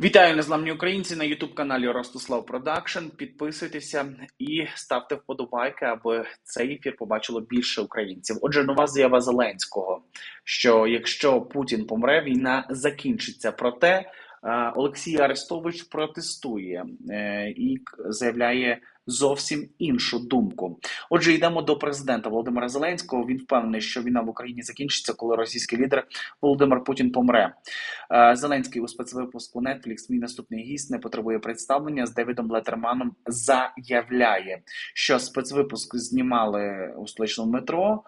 Вітаю незламні українці на Ютуб каналі Ростислав Продакшн. Підписуйтеся і ставте вподобайки, аби цей ефір побачило більше українців. Отже, нова заява Зеленського: що якщо Путін помре, війна закінчиться. Проте е, Олексій Арестович протестує е, і заявляє зовсім іншу думку. Отже, йдемо до президента Володимира Зеленського. Він впевнений, що війна в Україні закінчиться, коли російський лідер Володимир Путін помре. Е, Зеленський у спецвипуску Netflix, мій наступний гість не потребує представлення з Девідом Летерманом. Заявляє, що спецвипуск знімали у столичному метро.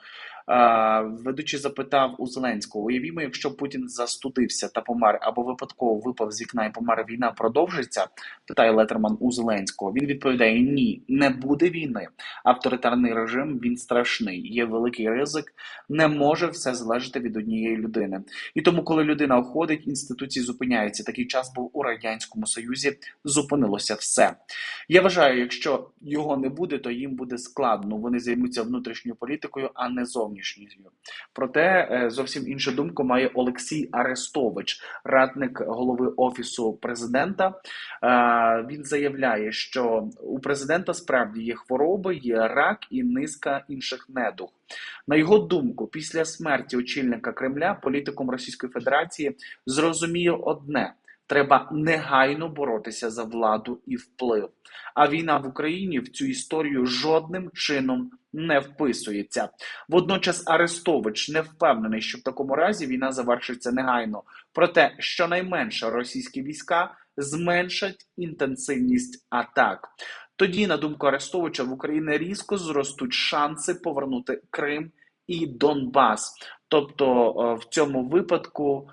Е, Ведучий запитав у Зеленського: уявімо, якщо Путін застудився та помер або випадково випав з вікна і помер, війна продовжиться? Питає Летерман у Зеленського. Він відповідає: Ні, не буде війни. Авторитарний режим він страшний. Є великий ризик, не може все залежати від однієї людини. І тому, коли людина уходить, інституції зупиняються. Такий час був у радянському союзі. Зупинилося все. Я вважаю, якщо його не буде, то їм буде складно. Вони займуться внутрішньою політикою, а не зовнішньою. Проте е, зовсім іншу думку має Олексій Арестович, радник голови офісу президента. Е, Він заявляє, що у президента справді є хвороби, є рак і низка інших недуг. На його думку, після смерті очільника Кремля політикум Російської Федерації зрозуміє одне: треба негайно боротися за владу і вплив. А війна в Україні в цю історію жодним чином не вписується. Водночас Арестович не впевнений, що в такому разі війна завершиться негайно. Проте, щонайменше російські війська зменшать інтенсивність атак. Тоді, на думку Арестовича, в Україні різко зростуть шанси повернути Крим і Донбас. Тобто, е, в цьому випадку,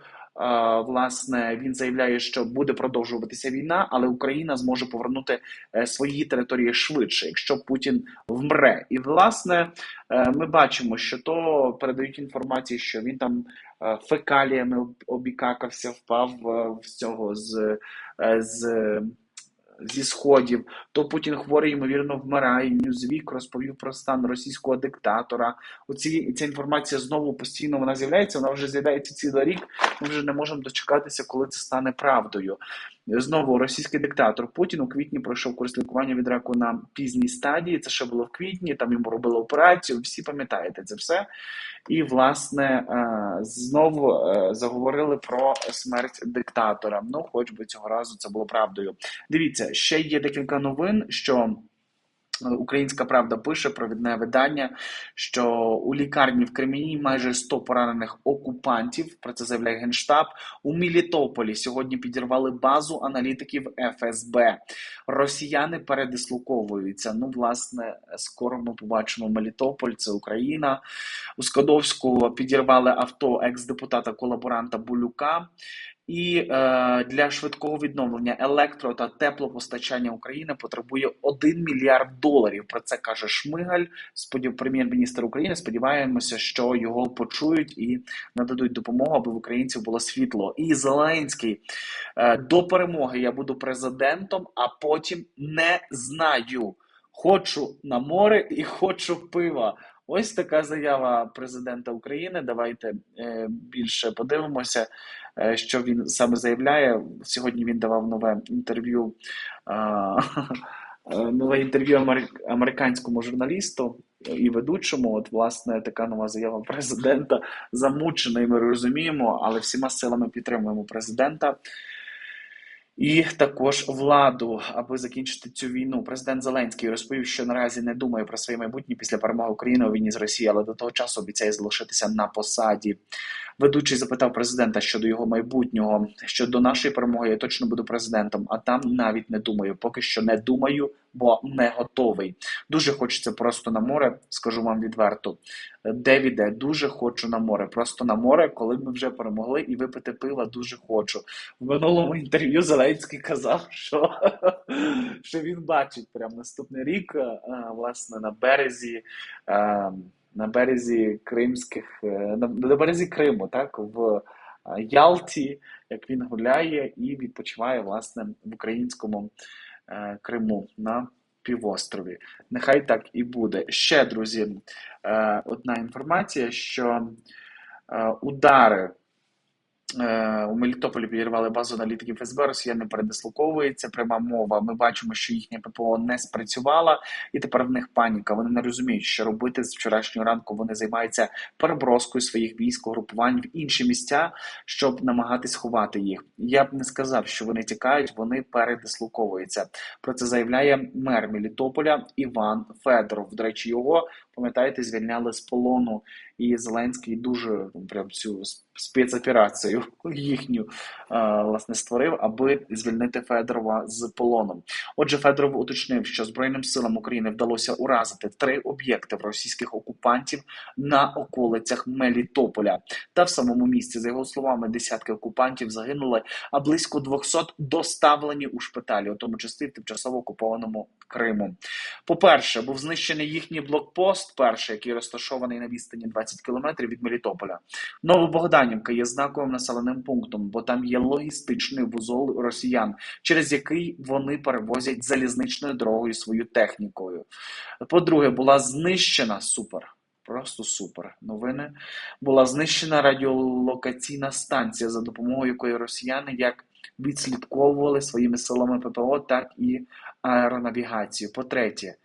власне, він заявляє, що буде продовжуватися війна, але Україна зможе повернути е, свої території швидше, якщо Путін вмре. І власне е, ми бачимо, що то передають інформацію, що він там е, фекаліями обікакався, впав е, з цього з, е, з зі сходів, то Путін хворий, ймовірно, вмирає. Ньюзвік розповів про стан російського диктатора. Оці ця інформація знову постійно вона з'являється. Вона вже з'являється цілий рік. Ми вже не можемо дочекатися, коли це стане правдою. Знову російський диктатор Путін у квітні пройшов курс лікування від раку на пізній стадії. Це ще було в квітні. Там йому робили операцію. Всі пам'ятаєте це все. І власне е, знову е, заговорили про смерть диктатора. Ну, хоч би цього разу це було правдою. Дивіться, ще є декілька новин, що Українська Правда пише провідне видання, що у лікарні в Кремені майже 100 поранених окупантів. Про це заявляє генштаб. У Мілітополі сьогодні підірвали базу аналітиків ФСБ. Росіяни передислоковуються. Ну, власне, скоро ми побачимо Мелітополь, це Україна. У Скадовську підірвали авто екс-депутата колаборанта Булюка. І е, для швидкого відновлення електро та теплопостачання України потребує 1 мільярд доларів. Про це каже Шмигаль, сподів прем'єр-міністр України. Сподіваємося, що його почують і нададуть допомогу, аби в українців було світло. І Зеленський е, до перемоги я буду президентом, а потім не знаю. Хочу на море і хочу пива. Ось така заява президента України. Давайте е, більше подивимося, е, що він саме заявляє. Сьогодні він давав нове інтерв'ю. е, Нове інтерв'ю амер- американському журналісту і ведучому. От, власне, така нова заява президента. Замучений, ми розуміємо, але всіма силами підтримуємо президента. І також владу, аби закінчити цю війну. Президент Зеленський розповів, що наразі не думає про своє майбутнє після перемоги України у війні з Росією, але до того часу обіцяє залишитися на посаді. Ведучий запитав президента щодо його майбутнього. Щодо нашої перемоги, я точно буду президентом, а там навіть не думаю. Поки що не думаю, бо не готовий. Дуже хочеться просто на море. Скажу вам відверто. Девіде, дуже хочу на море. Просто на море, коли ми вже перемогли, і випити пива дуже хочу. В минулому інтерв'ю Зеленський казав, що, що він бачить прям наступний рік, е, власне, на березі. На березі кримських, е, на, на березі Криму, так, в е, Ялті, як він гуляє і відпочиває власне в українському е, Криму на півострові. Нехай так і буде. Ще, друзі, е, одна інформація, що е, удари У Мелітополі підірвали базу аналітиків ФСБ, росіяни передислоковуються, пряма мова. Ми бачимо, що їхня ППО не спрацювала, і тепер в них паніка. Вони не розуміють, що робити з вчорашнього ранку. Вони займаються переброскою своїх військ, угрупувань в інші місця, щоб намагатись ховати їх. Я б не сказав, що вони тікають, вони передислоковуються. Про це заявляє мер Мелітополя Іван Федоров. До речі, його пам'ятаєте, звільняли з полону, і Зеленський дуже ну, прям цю спецоперацію їхню е, власне створив, аби звільнити Федорова з полоном. Отже, Федоров уточнив, що Збройним силам України вдалося уразити три об'єкти в російських окупантів на околицях Мелітополя. Та в самому місці, за його словами, десятки окупантів загинули, а близько 200 доставлені у шпиталі, у тому числі тимчасово окупованому Криму. По-перше, був знищений їхній блокпост, перший, який розташований на відстані 20 кілометрів від Мелітополя. Новобогданівка є знаковим населеним пунктом, бо там є логістичний вузол росіян, через який вони перевозять залізничною дорогою свою технікою. По-друге, була знищена супер. Просто супер новини. Була знищена радіолокаційна станція, за допомогою якої росіяни як відслідковували своїми силами ППО, так і аеронавігацію. По-третє,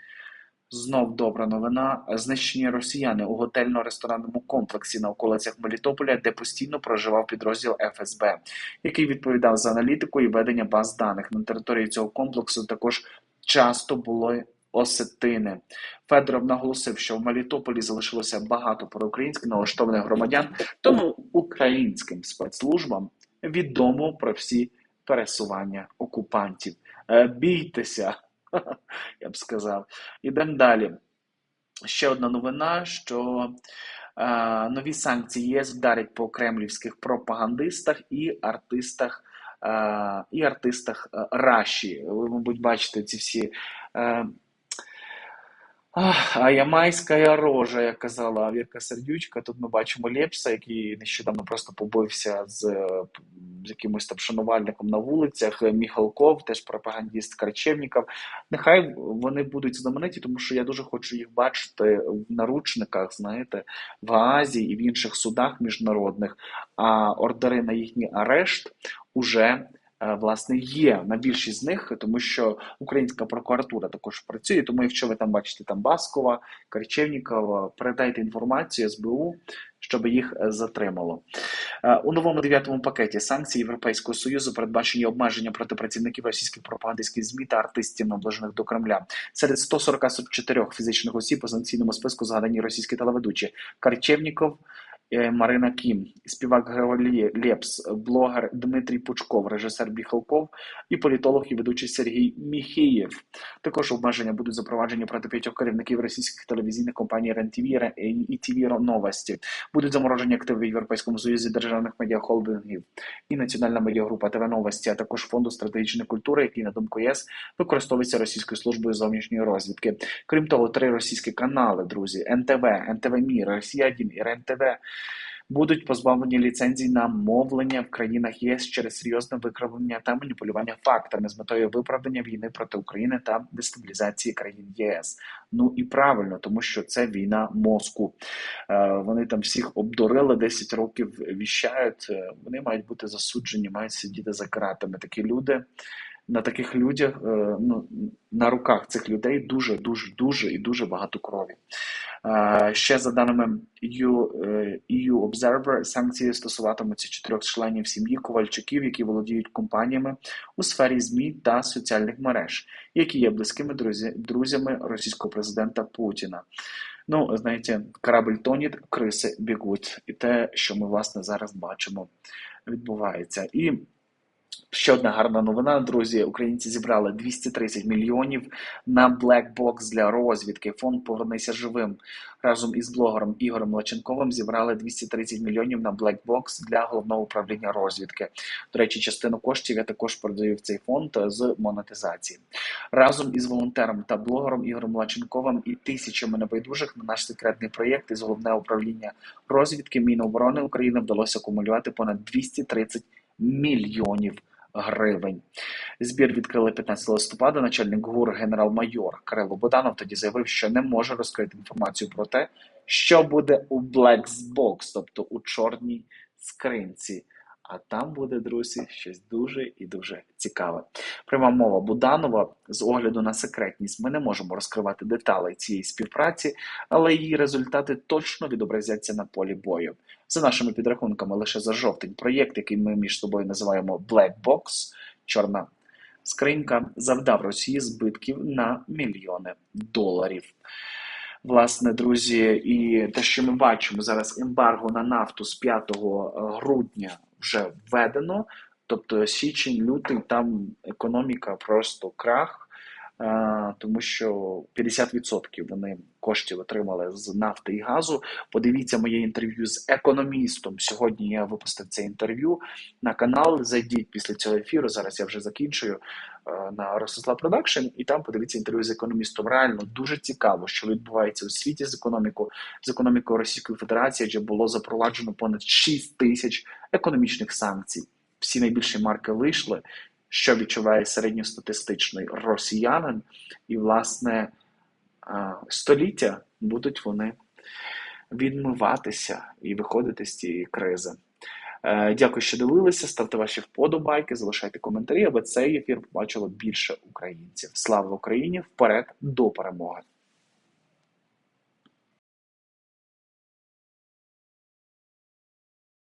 знов добра новина: знищені росіяни у готельно-ресторанному комплексі на околицях Мелітополя, де постійно проживав підрозділ ФСБ, який відповідав за аналітику і ведення баз даних. На території цього комплексу також часто були осетини. Федоров наголосив, що в Мелітополі залишилося багато проукраїнських налаштованих громадян, тому українським спецслужбам відомо про всі пересування окупантів. Е, Бійтеся, я б сказав. Ідемо далі. Ще одна новина, що е, нові санкції ЄС вдарять по кремлівських пропагандистах і артистах. е, І артистах е, Раші. Ви, мабуть, бачите ці всі е, Ах, а ямайська рожа, як казала Вірка Сердючка. Тут ми бачимо Лепса, який нещодавно просто побився з, з якимось там шанувальником на вулицях. Міхалков, теж пропагандіст Карчевніков. Нехай вони будуть знамениті, тому що я дуже хочу їх бачити в наручниках, знаєте, в Азії і в інших судах міжнародних. А ордери на їхній арешт уже Е, власне є на більшість з них, тому що українська прокуратура також працює. Тому, якщо ви там бачите там Баскова, Карчевнікова, передайте інформацію СБУ, щоб їх е, затримало. Е, у новому дев'ятому пакеті санкцій Європейського союзу передбачені обмеження проти працівників російських пропагандистських змі та артистів, наближених до Кремля. Серед 144 фізичних осіб по санкційному списку згадані російські телеведучі Карчевніков. Е, Марина Кім, співак Григорій Лепс, блогер Дмитрій Пучков, режисер Біхалков і політолог і ведучий Сергій Міхієв. Також обмеження будуть запроваджені проти п'ятьох керівників російських телевізійних компаній РЕН-ТВ і ТВ Новості. Будуть заморожені активи в Європейському Союзі державних медіахолдингів і Національна медіагрупа ТВ Новості, а також фонду стратегічної культури, який на думку ЄС використовується російською службою зовнішньої розвідки. Крім того, три російські канали, друзі: НТВ, НТВ Мір, Росія 1 і РЕН-ТВ будуть позбавлені ліцензій на мовлення в країнах ЄС через серйозне викривлення та маніпулювання фактами з метою виправдання війни проти України та дестабілізації країн ЄС. Ну і правильно, тому що це війна мозку. Е, вони там всіх обдурили 10 років. Віщають. Е, вони мають бути засуджені, мають сидіти за кратами. Такі люди. На таких людях, е, ну на руках цих людей дуже, дуже, дуже і дуже багато крові. Ще за даними EU, EU Observer, санкції стосуватимуться чотирьох членів сім'ї Ковальчуків, які володіють компаніями у сфері ЗМІ та соціальних мереж, які є близькими друзі, друзями російського президента Путіна. Ну, знаєте, корабль тонет, криси бігуть, і те, що ми власне зараз бачимо, відбувається. І Ще одна гарна новина, друзі. Українці зібрали 230 мільйонів на блекбокс для розвідки. Фонд Повернися живим разом із блогером Ігорем Лаченковим зібрали 230 мільйонів на блекбокс для головного управління розвідки. До речі, частину коштів я також передаю в цей фонд з монетизації. Разом із волонтером та блогером Ігорем Лаченковим і тисячами небайдужих на наш секретний проєкт із головне управління розвідки Міноборони України вдалося акумулювати понад 230 мільйонів гривень. Збір відкрили 15 листопада. Начальник ГУР генерал-майор Кирило Боданов тоді заявив, що не може розкрити інформацію про те, що буде у Black Box, тобто у чорній скринці. А там буде, друзі, щось дуже і дуже цікаве. Пряма мова Буданова з огляду на секретність. Ми не можемо розкривати деталі цієї співпраці, але її результати точно відобразяться на полі бою. За нашими підрахунками, лише за жовтень проєкт, який ми між собою називаємо Black Box, чорна скринька, завдав Росії збитків на мільйони доларів. Власне, друзі, і те, що ми бачимо зараз, ембарго на нафту з 5 грудня вже введено. Тобто січень, лютий, там економіка просто крах, тому що 50% вони коштів отримали з нафти і газу. Подивіться моє інтерв'ю з економістом. Сьогодні я випустив це інтерв'ю на канал. Зайдіть після цього ефіру. Зараз я вже закінчую е, на Ростислав Продакшн, і там подивіться інтерв'ю з економістом. Реально дуже цікаво, що відбувається у світі з економікою, з економікою Російської Федерації, адже було запроваджено понад 6 тисяч економічних санкцій. Всі найбільші марки вийшли, що відчуває середньостатистичний росіянин, і, власне, століття будуть вони відмиватися і виходити з цієї кризи. Е, Дякую, що дивилися. Ставте ваші вподобайки, залишайте коментарі, аби цей ефір побачило більше українців. Слава Україні! Вперед до перемоги!